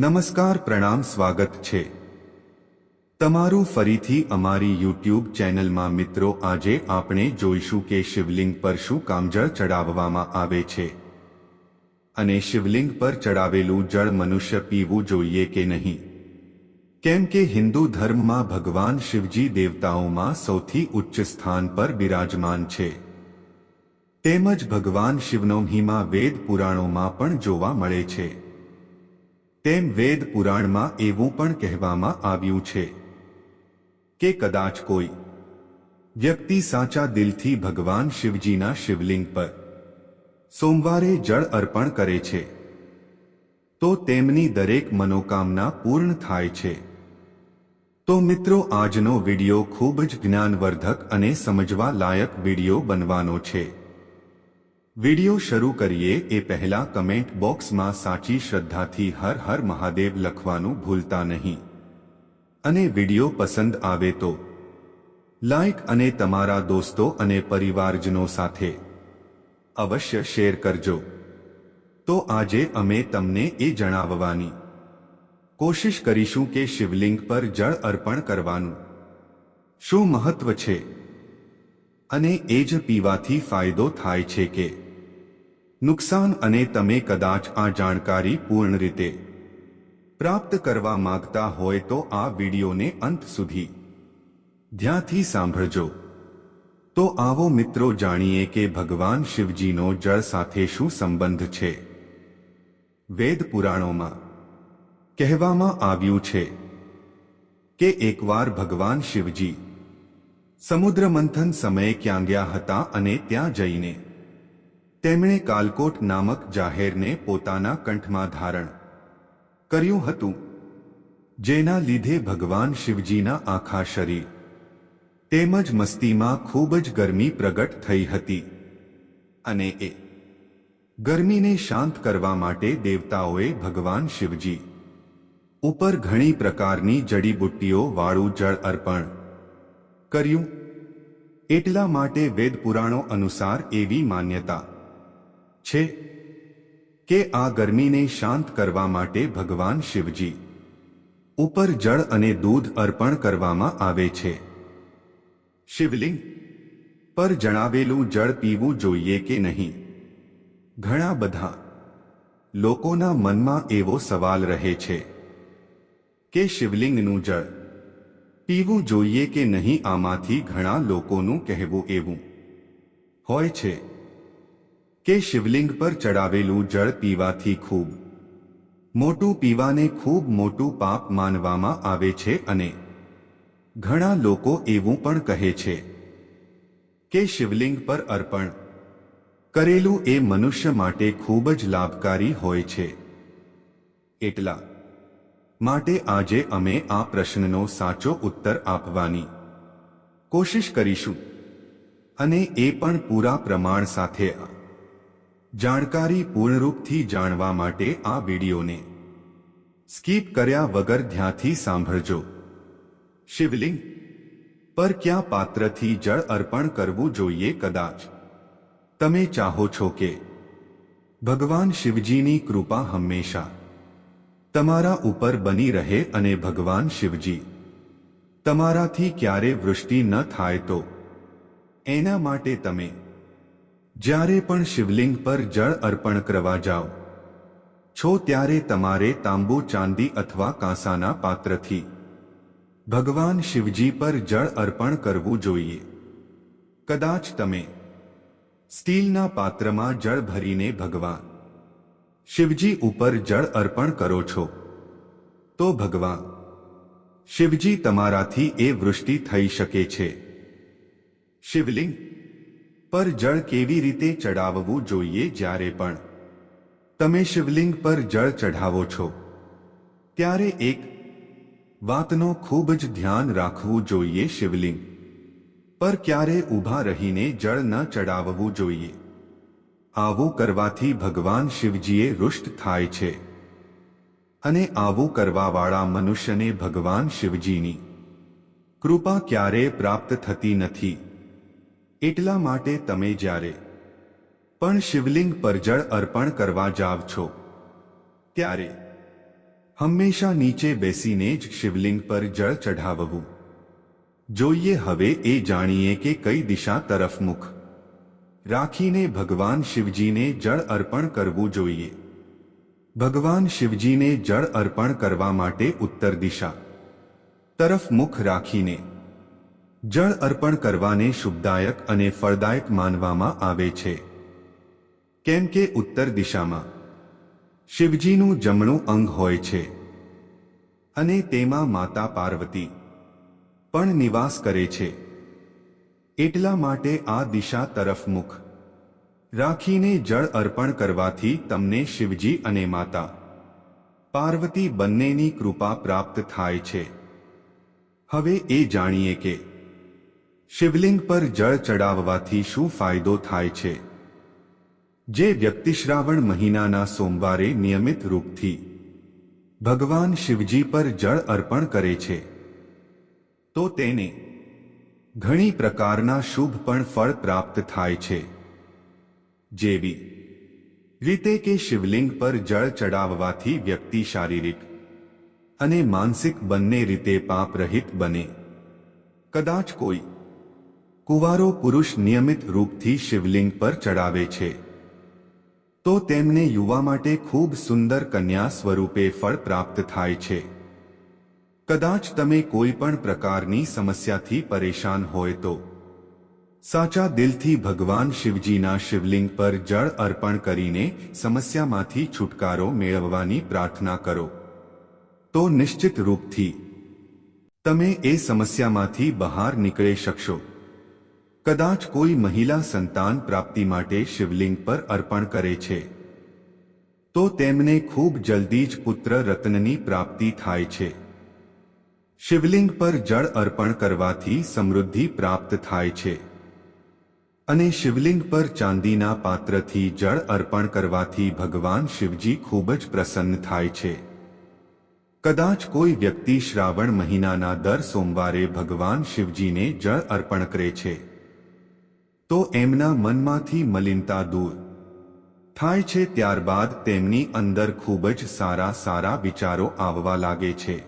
નમસ્કાર પ્રણામ, સ્વાગત છે. તમારું ફરીથી અમારી યુટ્યુબ ચેનલમાં મિત્રો, આજે આપણે જોઈશું કે શિવલિંગ પર શું કામજળ ચડાવવામાં આવે છે. અને શિવલિંગ પર ચડાવેલું જળ મનુષ્ય પીવું જોઈએ કે નહીં? કેમ કે હિન્દુ ધર્મમાં ભગવાન શિવજી દેવતાઓમાં સૌથી ઉચ્ચ સ્થાન પર બિરાજમાન છે. તેમજ ભગવાન શિવનો મહિમા વેદ પુરાણોમાં પણ જોવા મળે છે. તેમ વેદ પુરાણમાં એવું પણ કહેવામાં આવ્યું છે કે કદાચ કોઈ વ્યક્તિ સાચા દિલથી ભગવાન શિવજીના શિવલિંગ પર સોમવારે જળ અર્પણ કરે છે, તો તેમની દરેક મનોકામના પૂર્ણ થાય છે. તો મિત્રો, આજનો વિડિયો ખૂબ જ જ્ઞાનવર્ધક અને સમજવા લાયક વિડિયો બનવાનો છે. વિડિયો શરૂ કરીએ એ પહેલા કમેન્ટ બોક્સમાં સાચી શ્રદ્ધાથી હર હર મહાદેવ લખવાનું ભૂલતા નહીં. અને વિડિયો પસંદ આવે તો લાઈક અને તમારા દોસ્તો અને પરિવારજનો સાથે અવશ્ય શેર કરજો. તો આજે અમે તમને એ જણાવવાની કોશિશ કરીશું કે શિવલિંગ પર જળ અર્પણ કરવાનું શું મહત્વ છે? અને એ જ પીવાથી ફાયદો થાય છે કે નુકસાન અને તમે કદાચ આ જાણકારી પૂર્ણ રીતે પ્રાપ્ત કરવા માંગતા હોય તો આ વિડીયોને અંત સુધી ધ્યાનથી સાંભળજો. તો આવો મિત્રો જાણીએ કે ભગવાન શિવજીનો જળ સાથે શું સંબંધ છે? વેદ પુરાણોમાં કહેવામાં આવ્યું છે કે એકવાર ભગવાન શિવજી સમુદ્ર મંથન સમયે ક્યાં ગયા હતા અને ત્યાં જઈને તેમણે કાલકોટ નામક જાહેરને પોતાના કંઠમાં ધારણ કર્યું હતું, જેના લીધે ભગવાન શિવજીના આખા શરીર તેમજ મસ્તીમાં ખૂબ જ ગરમી પ્રગટ થઈ હતી અને એ ગરમીને શાંત કરવા માટે દેવતાઓએ ભગવાન શિવજી ઉપર ઘણી પ્રકારની જડીબુટ્ટીઓ વાળું જળ અર્પણ કર્યું. એટલા માટે વેદ પુરાણો અનુસાર એવી માન્યતા છે? કે આ ગરમીને શાંત કરવા માટે ભગવાન શિવજી ઉપર જળ અને દૂધ અર્પણ કરવામાં આવે છે. શિવલિંગ પર જણાવેલું જળ પીવું જોઈએ કે નહીં? ઘણા બધા લોકોના મનમાં એવો સવાલ રહે છે કે શિવલિંગનું જળ પીવું જોઈએ કે નહીં આમાંથી ઘણા લોકોનું કહેવું એવું હોય છે. કે શિવલિંગ પર ચડાવેલું જળ પીવાથી ખૂબ. મોટું પીવાને ખૂબ મોટું પાપ માનવામાં આવે છે અને ઘણા લોકો એવું પણ કહે છે કે શિવલિંગ પર અર્પણ કરેલું એ મનુષ્ય માટે ખૂબ જ લાભકારી હોય છે. એટલા માટે આજે અમે આ પ્રશ્નનો સાચો ઉત્તર આપવાની કોશિશ કરીશું અને એ પણ પૂરા પ્રમાણ સાથે જાણકારી પૂર્ણરૂપથી જાણવા માટે આ વિડીયોને સ્કીપ કર્યા વગર ધ્યાનથી સાંભળજો. શિવલિંગ. પર ક્યાં પાત્રથી જળ અર્પણ કરવું જોઈએ કદાચ? તમે ચાહો છો કે ભગવાન શિવજીની કૃપા હંમેશા તમારા ઉપર બની રહે અને ભગવાન શિવજી તમારાથી ક્યારે વૃષ્ટિ ન થાય તો. એના માટે તમે જ્યારે પણ શિવલિંગ પર જળ અર્પણ કરવા જાઓ, છો ત્યારે તમારે તાંબુ, ચાંદી અથવા કાંસાના પાત્રથી ભગવાન શિવજી પર જળ અર્પણ કરવું જોઈએ. કદાચ તમે સ્ટીલના પાત્રમાં જળ ભરીને ભગવાન શિવજી ઉપર જળ અર્પણ કરો છો, તો ભગવાન શિવજી તમારાથી એ વૃષ્ટિ થઈ શકે છે. શિવલિંગ પર જળ કેવી રીતે ચડાવવું જોઈએ જ્યારે પણ તમે શિવલિંગ પર જળ ચઢાવો છો? ત્યારે એક વાતનો ખૂબ જ ધ્યાન રાખવું જોઈએ શિવલિંગ પર ક્યારે ઊભા રહીને જળ ન ચડાવવું જોઈએ. આવું કરવાથી ભગવાન શિવજીએ રુષ્ટ થાય છે અને આવું કરવાવાળા મનુષ્યને ભગવાન શિવજીની કૃપા ક્યારેય પ્રાપ્ત થતી નથી. એટલા માટે તમે જ્યારે પણ શિવલિંગ પર જળ અર્પણ કરવા જાવ છો, ત્યારે હંમેશા નીચે બેસીને જ શિવલિંગ પર જળ ચઢાવવું. જોઈએ હવે એ જાણીએ કે કઈ દિશા તરફ મુખ. રાખીને ભગવાન શિવજીને જળ અર્પણ કરવું જોઈએ. ભગવાન શિવજીને જળ અર્પણ કરવા માટે ઉત્તર દિશા તરફ મુખ રાખીને જળ અર્પણ કરવાને શુભદાયક અને ફળદાયક માનવામાં આવે છે. કેમ કે ઉત્તર દિશામાં શિવજીનું જમણું અંગ હોય છે અને તેમાં માતા પાર્વતી પણ નિવાસ કરે છે. એટલા માટે આ દિશા તરફ મુખ રાખીને જળ અર્પણ કરવાથી તમને શિવજી અને માતા પાર્વતી બંનેની કૃપા પ્રાપ્ત થાય છે. હવે એ જાણીએ કે શિવલિંગ પર જળ ચડાવવાથી શું ફાયદો થાય છે? જે વ્યક્તિ શ્રાવણ મહિનાના સોમવારે નિયમિત રૂપથી ભગવાન શિવજી પર જળ અર્પણ કરે છે, તો તેને ઘણી પ્રકારના શુભ પણ ફળ પ્રાપ્ત થાય છે. જેવી રીતે કે શિવલિંગ પર જળ ચડાવવાથી વ્યક્તિ શારીરિક અને માનસિક બંને રીતે પાપ રહિત બને. કદાચ કોઈ કુવારો પુરુષ નિયમિત રૂપથી શિવલિંગ પર ચડાવે છે. તો તેમને યુવા માટે ખૂબ સુંદર કન્યા સ્વરૂપે ફળ પ્રાપ્ત થાય છે. કદાચ તમે કોઈ પણ પ્રકારની સમસ્યાથી પરેશાન હોય તો. સાચા દિલથી ભગવાન શિવજીના શિવલિંગ પર જળ અર્પણ કરીને સમસ્યામાંથી છુટકારો મેળવવાની પ્રાર્થના કરો. તો નિશ્ચિત રૂપથી. તમે એ સમસ્યામાંથી બહાર નીકળી શકશો. કદાચ કોઈ મહિલા સંતાન પ્રાપ્તિ માટે શિવલિંગ પર અર્પણ કરે છે. તો તેમને ખૂબ જલ્દી જ પુત્ર રત્નની પ્રાપ્તિ થાય છે. શિવલિંગ પર જળ અર્પણ કરવાથી સમૃદ્ધિ પ્રાપ્ત થાય છે. અને શિવલિંગ પર ચાંદીના પાત્રથી જળ અર્પણ કરવાથી ભગવાન શિવજી ખૂબ જ પ્રસન્ન થાય છે. કદાચ કોઈ વ્યક્તિ શ્રાવણ મહિનાના દર સોમવારે ભગવાન શિવજીને જળ અર્પણ કરે છે. તો એમના મનમાંથી મલિનતા દૂર થાય છે ત્યારબાદ તેમની અંદર ખૂબ જ સારા સારા વિચારો આવવા લાગે છે.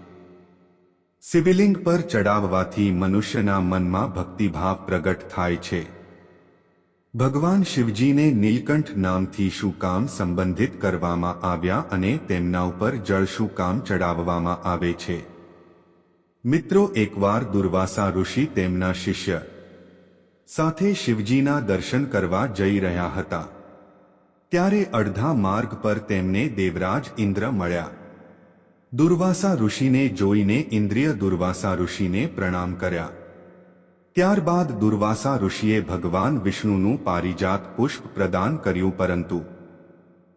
શિવલિંગ પર ચડાવવાથી મનુષ્યના મનમાં ભક્તિભાવ પ્રગટ થાય છે. ભગવાન શિવજીને નીલકંઠ નામથી શું કામ સંબંધિત કરવામાં આવ્યા અને તેમના ઉપર જળ શું કામ ચડાવવામાં આવે છે. મિત્રો, એકવાર દુર્વાસા ઋષિ તેમના શિષ્ય સાથે શિવજીના દર્શન કરવા જઈ રહ્યા હતા. ત્યારે અડધા માર્ગ પર તેમને દેવરાજ ઇન્દ્ર મળ્યા. દુર્વાસા ઋષિને જોઈને ઇન્દ્રિય દુર્વાસા ઋષિને પ્રણામ કર્યા. ત્યારબાદ દુર્વાસા ઋષિએ ભગવાન વિષ્ણુનું પારિજાત પુષ્પ પ્રદાન કર્યું પરંતુ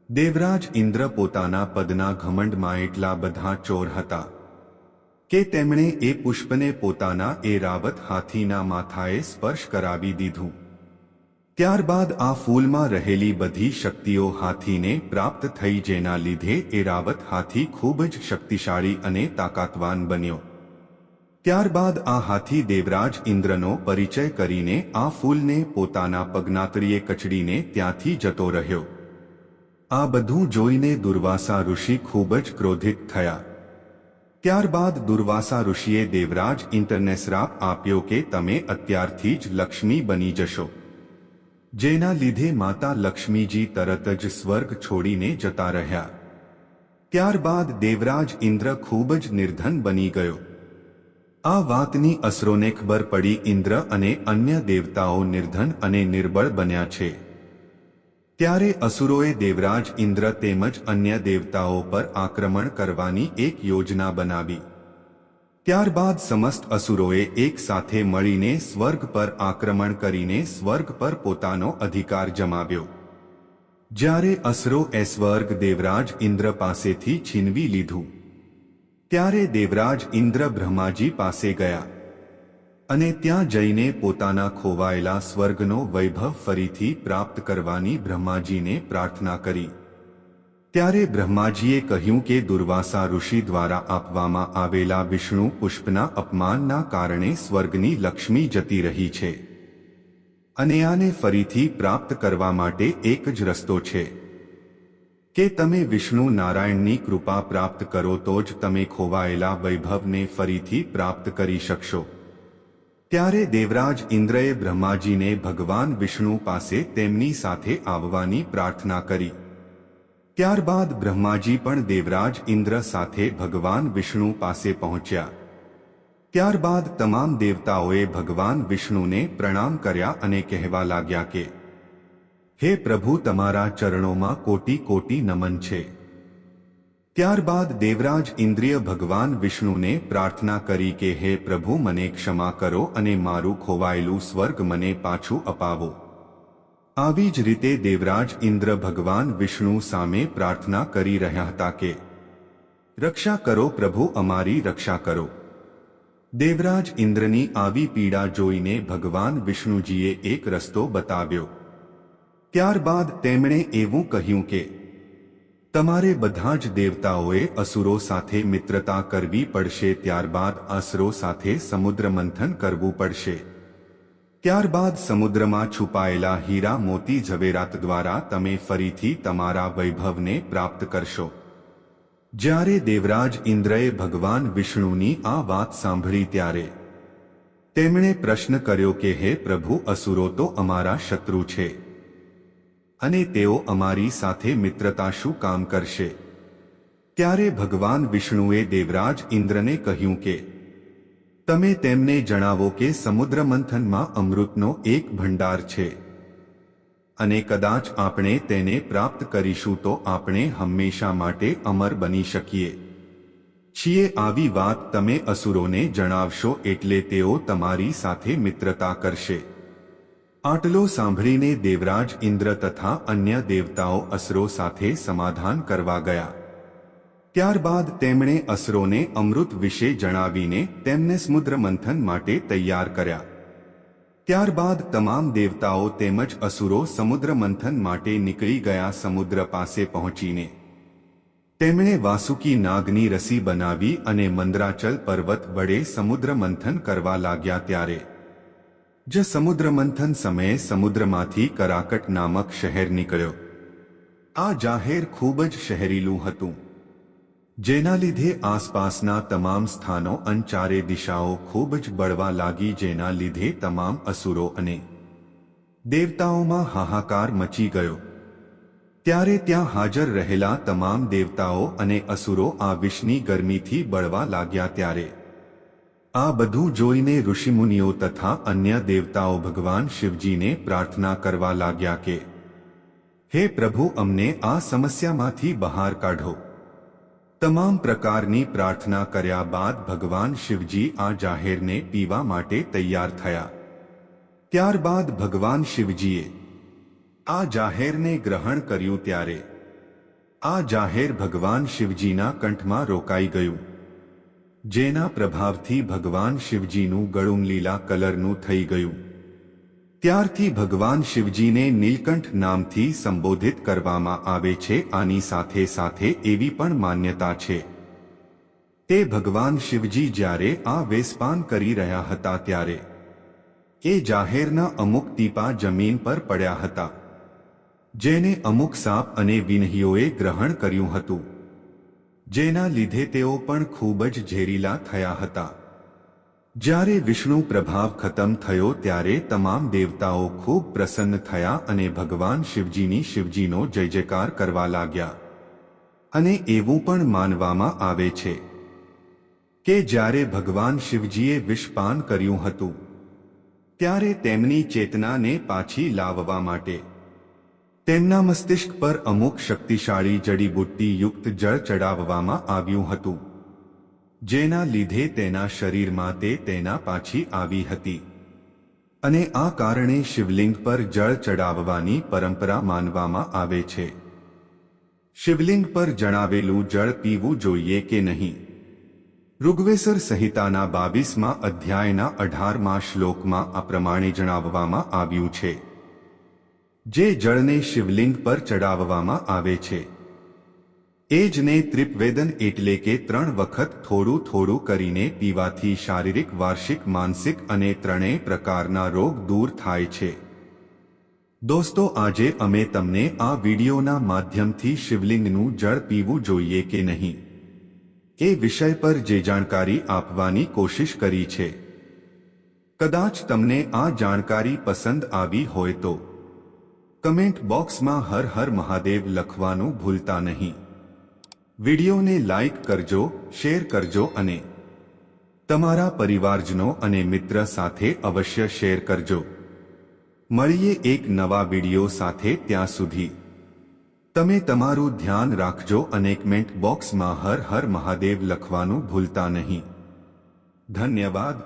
દેવરાજ ઇન્દ્ર પોતાના પદના ઘમંડમાં એટલા બધા ચોર હતા. કે તેમણે એ પુષ્પને પોતાના એ રાવત હાથીના માથાએ સ્પર્શ કરાવી દીધું. ત્યારબાદ આ ફૂલમાં રહેલી બધી શક્તિઓ હાથીને પ્રાપ્ત થઈ જેના લીધે એ રાવત હાથી ખૂબ જ શક્તિશાળી અને તાકાતવાન બન્યો. ત્યારબાદ આ હાથી દેવરાજ ઇન્દ્રનો પરિચય કરીને આ ફૂલને પોતાના પગનાતરીએ કચડીને ત્યાંથી જતો રહ્યો. આ બધું જોઈને દુર્વાસા ઋષિ ખૂબ જ ક્રોધિત થયા. ત્યારબાદ દુર્વાસા ઋષિએ દેવરાજ ઇન્દ્રને શ્રાપ આપ્યો કે તમે અત્યારથી જ લક્ષ્મી બની જશો. જેના લીધે માતા લક્ષ્મીજી તરત જ સ્વર્ગ છોડીને જતા રહ્યા. ત્યારબાદ દેવરાજ ઇન્દ્ર ખૂબ જ નિર્ધન બની ગયો. આ વાતની અસરોને ખબર પડી ઇન્દ્ર અને અન્ય દેવતાઓ નિર્ધન અને નિર્બળ બન્યા છે. ત્યારે અસુરોએ દેવરાજ ઇન્દ્ર તેમજ અન્ય દેવતાઓ પર આક્રમણ કરવાની એક યોજના બનાવી. ત્યારબાદ સમસ્ત અસુરોએ એક સાથે મળીને સ્વર્ગ પર આક્રમણ કરીને સ્વર્ગ પર પોતાનો અધિકાર જમાવ્યો. જ્યારે અસરો એ સ્વર્ગ દેવરાજ ઇન્દ્ર પાસેથી છીનવી લીધું. ત્યારે દેવરાજ ઇન્દ્ર બ્રહ્માજી પાસે ગયા. અને ત્યાં જઈને પોતાના ખોવાયેલા સ્વર્ગનો વૈભવ ફરીથી પ્રાપ્ત કરવાની બ્રહ્માજીને પ્રાર્થના કરી. ત્યારે બ્રહ્માજીએ કહ્યું કે દુર્વાસા ઋષિ દ્વારા આપવામાં આવેલા વિષ્ણુ પુષ્પના અપમાનના કારણે સ્વર્ગની લક્ષ્મી જતી રહી છે. અને આને ફરીથી પ્રાપ્ત કરવા માટે એક જ રસ્તો છે. કે તમે વિષ્ણુ નારાયણની કૃપા પ્રાપ્ત કરો તો જ તમે ખોવાયેલા વૈભવને ફરીથી પ્રાપ્ત કરી શકશો. ત્યારે દેવરાજ ઇન્દ્રએ બ્રહ્માજીને ભગવાન વિષ્ણુ પાસે તેમની સાથે આવવાની પ્રાર્થના કરી. ત્યારબાદ બ્રહ્માજી પણ દેવરાજ ઇન્દ્ર સાથે ભગવાન વિષ્ણુ પાસે પહોંચ્યા. ત્યારબાદ તમામ દેવતાઓએ ભગવાન વિષ્ણુને પ્રણામ કર્યા અને કહેવા લાગ્યા કે, હે પ્રભુ, તમારા ચરણોમાં કોટી કોટી નમન છે. ત્યારબાદ દેવરાજ ઇન્દ્રિય ભગવાન વિષ્ણુને પ્રાર્થના કરી કે, હે પ્રભુ, મને ક્ષમા કરો અને મારું ખોવાયેલું સ્વર્ગ મને પાછું અપાવો. આવી જ રીતે દેવરાજ ઇન્દ્ર ભગવાન વિષ્ણુ સામે પ્રાર્થના કરી રહ્યા હતા કે, રક્ષા કરો પ્રભુ, અમારી રક્ષા કરો. દેવરાજ ઇન્દ્રની આવી પીડા જોઈને ભગવાન વિષ્ણુજીએ એક રસ્તો બતાવ્યો. ત્યારબાદ તેમણે એવું કહ્યું કે તમારે બધા જ દેવતાઓએ અસુરો સાથે મિત્રતા કરવી પડશે, ત્યારબાદ અસુરો સાથે સમુદ્ર મંથન કરવું પડશે. ત્યારબાદ સમુદ્રમાં છુપાયેલા હીરા મોતી ઝવેરાત દ્વારા તમે ફરીથી તમારા વૈભવને પ્રાપ્ત કરશો. જ્યારે દેવરાજ ઇન્દ્રએ ભગવાન વિષ્ણુની આ વાત સાંભળી ત્યારે તેમણે પ્રશ્ન કર્યો કે, હે પ્રભુ, અસુરો તો અમારા શત્રુ છે. અને તેઓ અમારી સાથે મિત્રતા શું કામ કરશે? ત્યારે ભગવાન વિષ્ણુએ દેવરાજ ઇન્દ્રને કહ્યું કે, તમે તેમને જણાવો કે સમુદ્ર મંથનમાં અમૃતનો એક ભંડાર છે. અને કદાચ આપણે તેને પ્રાપ્ત કરીશું તો આપણે હંમેશા માટે અમર બની શકીએ. છીએ આવી વાત તમે અસુરોને જણાવશો એટલે તેઓ તમારી સાથે મિત્રતા કરશે. આટલો સાંભળીને દેવરાજ ઇન્દ્ર તથા અન્ય દેવતાઓ અસરો સાથે સમાધાન કરવા ગયા ત્યારબાદ તેમણે અસરોને અમૃત વિશે જણાવીને તેમને સમુદ્ર મંથન માટે તૈયાર કર્યા ત્યારબાદ તમામ દેવતાઓ તેમજ અસુરો સમુદ્ર મંથન માટે નીકળી ગયા સમુદ્ર પાસે પહોંચીને તેમણે વાસુકી નાગની રસી બનાવી અને મંદરાચલ પર્વત વડે સમુદ્ર મંથન કરવા લાગ્યા ત્યારે જ સમુદ્ર મંથન સમયે સમુદ્રમાંથી કરાકટ નામક શહેર નીકળ્યો. આ જાહેર ખૂબ જ શહેરીલું હતું. જેના લીધે આસપાસના તમામ સ્થાનો અંચારે દિશાઓ ખૂબ જ બળવા લાગી, જેના લીધે તમામ અસુરો અને દેવતાઓમાં હાહાકાર મચી ગયો. ત્યારે ત્યાં હાજર રહેલા તમામ દેવતાઓ અને અસુરો આ વિષની ગરમીથી બળવા લાગ્યા ત્યારે આ બધું જોઈને ઋષિમુનિઓ તથા અન્ય દેવતાઓ ભગવાન શિવજીને પ્રાર્થના કરવા લાગ્યા કે, હે પ્રભુ, અમને આ સમસ્યામાંથી બહાર કાઢો. તમામ પ્રકારની પ્રાર્થના કર્યા બાદ ભગવાન શિવજી આ જાહેરને પીવા માટે તૈયાર થયા. ત્યારબાદ ભગવાન શિવજીએ આ જાહેરને ગ્રહણ કર્યું ત્યારે આ જાહેર ભગવાન શિવજીના કંઠમાં રોકાઈ ગયું. જેના પ્રભાવથી ભગવાન શિવજીનું ગળું લીલા કલરનું થઈ ગયું. ત્યારથી ભગવાન શિવજીને નીલકંઠ નામથી સંબોધિત કરવામાં આવે છે, આની સાથે સાથે એવી પણ માન્યતા છે. તે ભગવાન શિવજી જ્યારે આ વેસપાન કરી રહ્યા હતા ત્યારે એ જાહેરના અમુક ટીપા જમીન પર પડ્યા હતા, જેને અમુક સાપ અને વિનહીઓએ ગ્રહણ કર્યું હતું. જેના લીધે તેઓ પણ ખૂબ જ ઝેરીલા થયા હતા. જ્યારે વિષ્ણુ પ્રભાવ ખતમ થયો ત્યારે તમામ દેવતાઓ ખૂબ પ્રસન્ન થયા અને ભગવાન શિવજીની શિવજીનો જય જયકાર કરવા લાગ્યા. અને એવું પણ માનવામાં આવે છે કે જ્યારે ભગવાન શિવજીએ વિષપાન કર્યું હતું, ત્યારે તેમની ચેતનાને પાછી લાવવા માટે તેમના મસ્તિષ્ક પર અમુક શક્તિશાળી જડીબુટ્ટી યુક્ત જળ ચડાવવામાં આવ્યું હતું, જેના લીધે તેના શરીરમાં તે તેના પાછી આવી હતી. અને આ કારણે શિવલિંગ પર જળ ચડાવવાની પરંપરા માનવામાં આવે છે. શિવલિંગ પર જણાવેલું જળ પીવું જોઈએ કે નહીં? ઋગ્વેસર સંહિતાના બાવીસમાં અધ્યાયના અઢારમાં શ્લોકમાં આ પ્રમાણે જણાવવામાં આવ્યું છે. જે જળને શિવલિંગ પર ચડાવવામાં આવે છે. એ જ ને ત્રિપવેદન એટલે કે ત્રણ વખત થોડું થોડું કરીને પીવાથી શારીરિક, વાર્ષિક, માનસિક અને ત્રણેય પ્રકારના રોગ દૂર થાય છે. દોસ્તો, આજે અમે તમને આ વિડીયોના માધ્યમથી શિવલિંગનું જળ પીવું જોઈએ કે નહીં? એ વિષય પર જે જાણકારી આપવાની કોશિશ કરી છે. કદાચ તમને આ જાણકારી પસંદ આવી હોય તો કમેન્ટ બોક્સમાં હર હર મહાદેવ લખવાનું ભૂલતા નહીં. વિડીયોને લાઈક કરજો, શેર કરજો અને તમારા પરિવારજનો અને મિત્ર સાથે અવશ્ય શેર કરજો. મળીએ એક નવા વીડિયો સાથે ત્યાં સુધી. તમે તમારું ધ્યાન રાખજો અને કમેન્ટ બોક્સમાં હર હર મહાદેવ લખવાનું ભૂલતા નહીં. ધન્યવાદ.